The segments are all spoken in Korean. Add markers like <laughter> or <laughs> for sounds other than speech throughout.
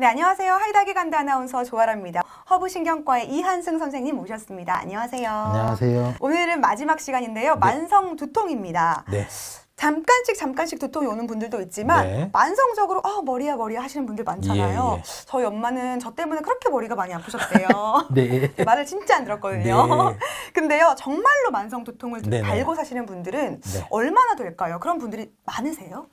네, 안녕하세요. 하이닥이 간다 아나운서 조아라입니다. 허브신경과의 이한승 선생님 모셨습니다. 안녕하세요. 안녕하세요. 오늘은 마지막 시간인데요. 만성 두통입니다. 네. 잠깐씩 잠깐씩 두통이 오는 분들도 있지만 네. 만성적으로 아 머리야 머리야 하시는 분들 많잖아요. 예, 예. 저희 엄마는 저 때문에 그렇게 머리가 많이 아프셨대요. <laughs> 네. 말을 진짜 안 들었거든요. 네. <laughs> 근데요, 정말로 만성 두통을 네 네. 달고 사시는 분들은 네. 얼마나 될까요? 그런 분들이 많으세요?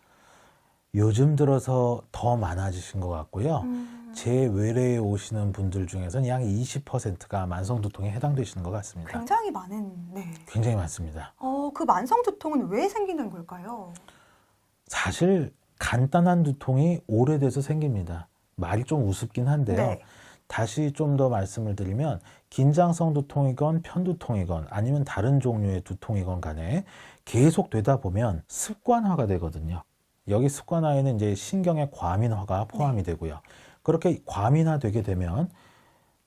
요즘 들어서 더 많아지신 것 같고요. 음. 제 외래에 오시는 분들 중에서는 약 20%가 만성 두통에 해당되시는 것 같습니다. 굉장히 많은, 네. 굉장히 많습니다. 어, 그 만성 두통은 왜 생기는 걸까요? 사실 간단한 두통이 오래돼서 생깁니다. 말이 좀 우습긴 한데요. 네. 다시 좀 더 말씀을 드리면 긴장성 두통이건 편두통이건 아니면 다른 종류의 두통이건 간에 계속 되다 보면 습관화가 되거든요. 여기 습관화에는 이제 신경의 과민화가 포함이 되고요. 그렇게 과민화되게 되면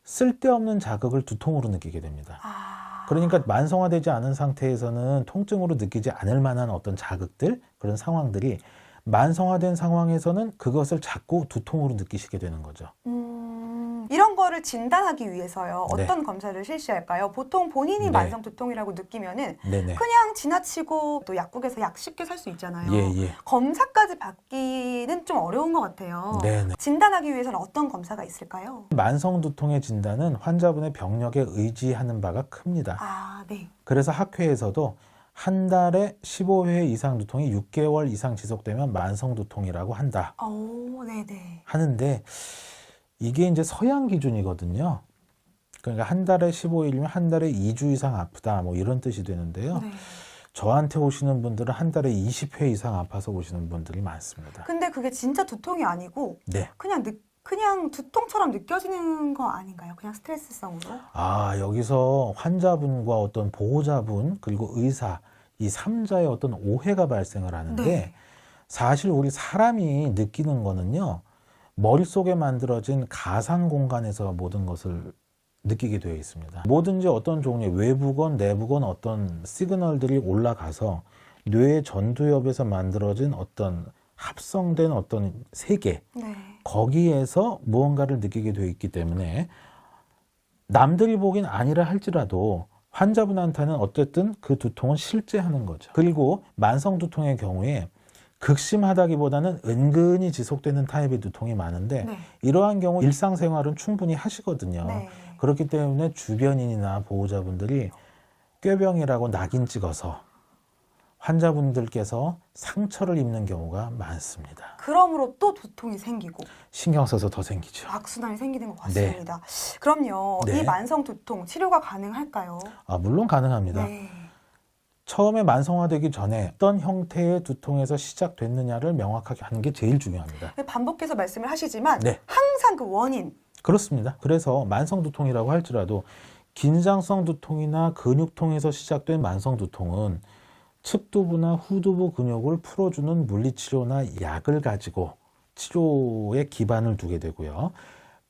쓸데없는 자극을 두통으로 느끼게 됩니다. 아. 그러니까 만성화되지 않은 상태에서는 통증으로 느끼지 않을 만한 어떤 자극들 그런 상황들이 만성화된 상황에서는 그것을 자꾸 두통으로 느끼시게 되는 거죠. 음, 거를 진단하기 위해서요. 네. 어떤 검사를 실시할까요? 보통 본인이 네. 만성 두통이라고 느끼면은 네네. 그냥 지나치고 또 약국에서 약 쉽게 살 수 있잖아요. 예, 예. 검사까지 받기는 좀 어려운 것 같아요. 네네. 진단하기 위해서는 어떤 검사가 있을까요? 만성 두통의 진단은 환자분의 병력에 의지하는 바가 큽니다. 아, 네. 그래서 학회에서도 한 달에 15회 이상 두통이 6개월 이상 지속되면 만성 두통이라고 한다. 오, 네네. 하는데 이게 이제 서양 기준이거든요. 그러니까 한 달에 15일이면 한 달에 2주 이상 아프다 뭐 이런 뜻이 되는데요. 네. 저한테 오시는 분들은 한 달에 20회 이상 아파서 오시는 분들이 많습니다. 근데 그게 진짜 두통이 아니고 네. 그냥 느, 그냥 두통처럼 느껴지는 거 아닌가요? 그냥 스트레스성으로? 아, 여기서 환자분과 어떤 보호자분 그리고 의사 이 삼자의 어떤 오해가 발생을 하는데 네. 사실 우리 사람이 느끼는 거는요. 머릿속에 만들어진 가상 공간에서 모든 것을 느끼게 되어 있습니다. 뭐든지 어떤 종류의 외부건 내부건 어떤 시그널들이 올라가서 뇌의 전두엽에서 만들어진 어떤 합성된 어떤 세계 네. 거기에서 무언가를 느끼게 되어 있기 때문에 남들이 보긴 아니라 할지라도 환자분한테는 어쨌든 그 두통은 실제 하는 거죠. 그리고 만성 두통의 경우에 극심하다기보다는 은근히 지속되는 타입의 두통이 많은데 네. 이러한 경우 일상생활은 충분히 하시거든요. 네. 그렇기 때문에 주변인이나 보호자분들이 꾀병이라고 낙인 찍어서 환자분들께서 상처를 입는 경우가 많습니다. 그러므로 또 두통이 생기고 신경 써서 더 생기죠. 악순환이 생기는 것 같습니다. 그럼요. 네. 이 만성 두통 치료가 가능할까요? 아, 물론 가능합니다. 네. 처음에 만성화되기 전에 어떤 형태의 두통에서 시작됐느냐를 명확하게 하는 게 제일 중요합니다. 반복해서 말씀을 하시지만 네. 항상 그 원인 그렇습니다. 그래서 만성 두통이라고 할지라도 긴장성 두통이나 근육통에서 시작된 만성 두통은 측두부나 후두부 근육을 풀어주는 물리치료나 약을 가지고 치료에 기반을 두게 되고요.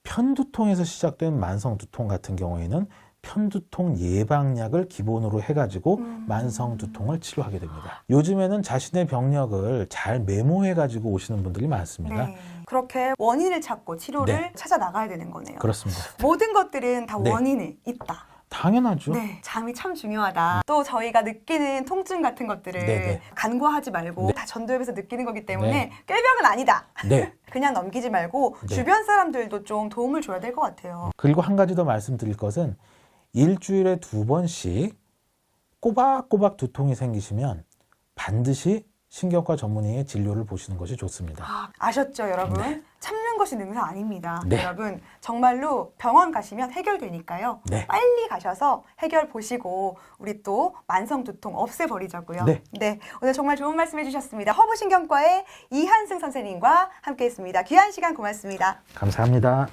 편두통에서 시작된 만성 두통 같은 경우에는 편두통 예방약을 기본으로 해가지고 음. 만성 두통을 치료하게 됩니다. 요즘에는 자신의 병력을 잘 메모해가지고 오시는 분들이 많습니다. 네. 그렇게 원인을 찾고 치료를 네. 찾아 나가야 되는 거네요. 그렇습니다. 모든 것들은 다 네. 원인이 있다. 당연하죠. 네, 잠이 참 중요하다. 또 저희가 느끼는 통증 같은 것들을 네네. 간과하지 말고 네. 다 전두엽에서 느끼는 거기 때문에 네. 꾀병은 아니다. 네. <laughs> 그냥 넘기지 말고 네. 주변 사람들도 좀 도움을 줘야 될 것 같아요. 그리고 한 가지 더 말씀드릴 것은 일주일에 두 번씩 꼬박꼬박 두통이 생기시면 반드시 신경과 전문의의 진료를 보시는 것이 좋습니다. 아, 아셨죠, 여러분? 참는 것이 능사 아닙니다. 네. 여러분, 정말로 병원 가시면 해결되니까요. 네. 빨리 가셔서 해결 보시고 우리 또 만성 두통 없애버리자고요. 네. 오늘 정말 좋은 말씀 해주셨습니다. 허브신경과의 이한승 선생님과 함께했습니다. 귀한 시간 고맙습니다. 감사합니다.